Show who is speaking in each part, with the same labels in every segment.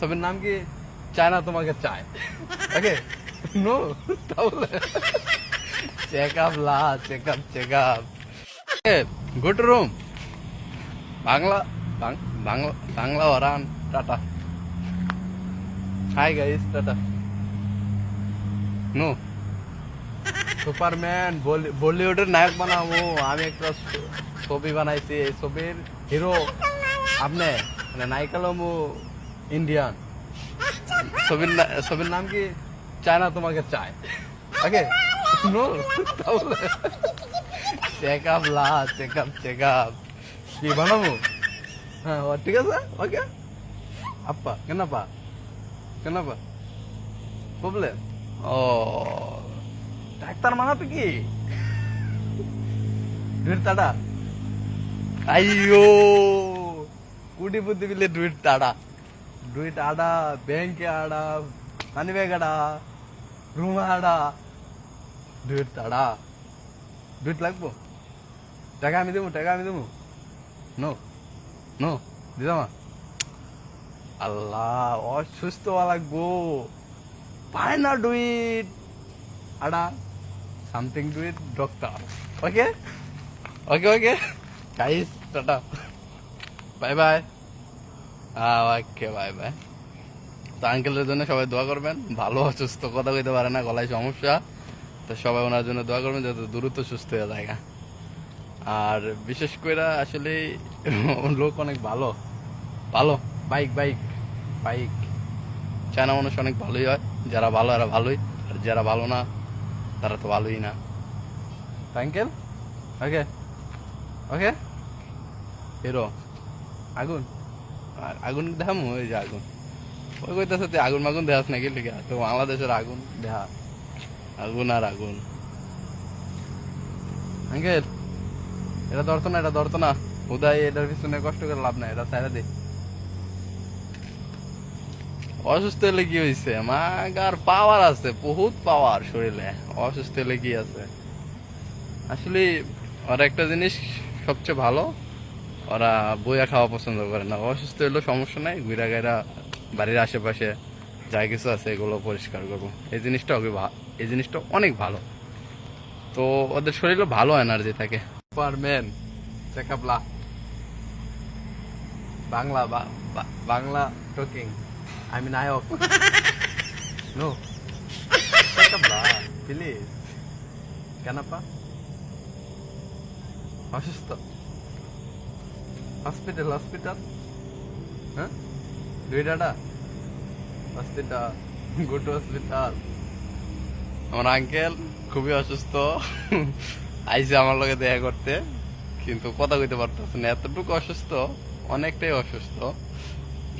Speaker 1: ছবির নাম কি চায় না তোমাকে চায় ওকে নো তাহলে চেক আপ লা check up check up good room Bangla বাং- Bangla Bangla ওরান tata hi guys tata no Superman বলি- বলিউডের নায়ক বানাবো আমি একটা ছ- ছবি বানাইছি এই ছবির হিরো আপনি মানে নায়িকা লমু ইন্ডিয়ান ছবির ছবির নাম কি? চায়না তোমাকে চায়। ওকে নো তাহলে চেক আপ লা চেক আপ চেক আপ কি বানাবো? হ্যাঁ ঠিক আছে? ওকে। আপা কেনাপা কেনাপা প্রবলেম ও, ডাক্তার মানাতে কি? ডুয়ের তাড়া। আইয়ো কুটি বুদ্ধি বিলে ডুয়ের তাড়া। ಡುಯಿಟ್ ಆಡ ಬ್ಯಾಂಕ್ ಆಡ ಮನೆಬೇಗ ಆಡ ರೂಮ್ ಆಡ ಡುಯಿಟ್ ಆಡ ಡುಯಿಟ್ লাগবো টাকা আমি দেবো টাকা আমি দেবো নো নো দিদামা আল্লাহ অসুস্থ হওয়া লাগবো পায় না ডুইট আডা something do it doctor okay okay okay guys tata bye bye okay bye bye. তো আঙ্কেলের জন্য সবাই দোয়া করবেন। ভালো, অসুস্থ, কথা কইতে পারে না, গলায় সমস্যা। তো সবাই ওনার জন্য দোয়া করবেন যাতে দ্রুত সুস্থ হয়ে যায়। আর বিশেষ করে আসলে লোক অনেক ভালো। ভালো, বাইক বাইক বাইক। চায়না মানুষ অনেক ভালোই হয়। যারা ভালো, এরা ভালোই। আর যারা ভালো না, তারা তো ভালোই না। আঙ্কেল ওকে ওকে হিরো আগুন। আর আগুন দেখাম, ওই যে আগুন। ওই কইতাছে তুই আগুন মাগুন দেখাস নাকি লিখা? তো বাংলাদেশের আগুন দেখা আগুন আর আগুন। আঙ্কেল, এটা ধরতো না, এটা ধরতো না। উদয় এটার পিছনে কষ্ট করে লাভ নাই, এটা সাইডে দে। অসুস্থ হলে কি হয়েছে মাগার পাওয়ার আছে, বহুত পাওয়ার শরীরে। অসুস্থ হলে কি আছে? আসলে, আর একটা জিনিস সবচেয়ে ভালো ওরা বইয়া খাওয়া পছন্দ করে না। অসুস্থ হলেও সমস্যা নাই ঘুরা গাইরা বাড়ির আশেপাশে যা কিছু আছে এগুলো পরিষ্কার করব। এই জিনিসটা এই জিনিসটা অনেক ভালো। তো ওদের শরীরে ভালো এনার্জি থাকে। সুপারম্যান চেকআপ লা। বাংলা বাংলা টকিং আমি নায়ক। নো প্লিজ কেনপা অসুস্থ। হসপিটাল হসপিটাল হ্যাঁ দুইটাটা হসপিটাল গুড হসপিটাল আমার আঙ্কেল খুবই অসুস্থ। আইসে আমার লগে দেখা করতে কিন্তু কথা কইতে পারতেছে না। এতটুকু অসুস্থ অনেকটাই অসুস্থ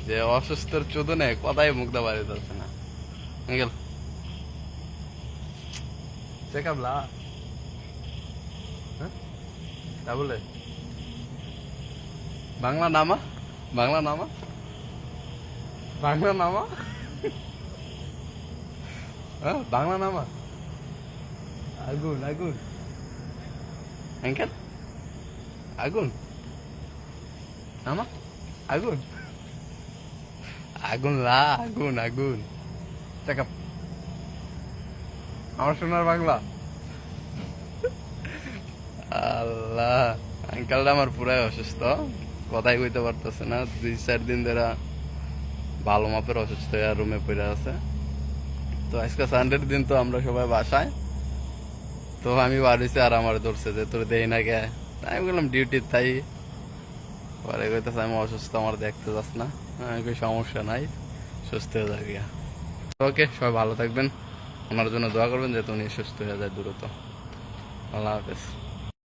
Speaker 1: যে অসুস্থর চোদনে কথাই মুখ দেওয়া পারিতেছে না। আঙ্কেল চেক আপ লা। হ্যাঁ তা বলে? বাংলা নামা বাংলা নামা বাংলা নামা হ্যাঁ বাংলা নামা আগুন আগুন আঙ্কেল আগুন নামা আগুন আগুন লা আগুন আগুন চেকআপ আমার সোনার বাংলা আল্লাহ আঙ্কেলটা আমার পুরাই অসুস্থ কথাই কইতে পারতেছে না। দুই চার দিন ধরে ভালো মাপের অসুস্থ হয়ে রুমে পড়ে আছে। তো আজকে সানডের দিন তো আমরা সবাই বাসায়। তো আমি বাড়িতে আর আমার ধরছে যে, তোর দেই না গে আমি বললাম ডিউটি তাই পরে কইতেছে, আমি অসুস্থ, আমার দেখতে যাস না। আমি সমস্যা নাই, সুস্থ হয়ে যাবি ওকে, সবাই ভালো থাকবেন। ওনার জন্য দোয়া করবেন, যাতে উনি সুস্থ হয়ে যায় দ্রুত। আল্লাহ হাফেজ।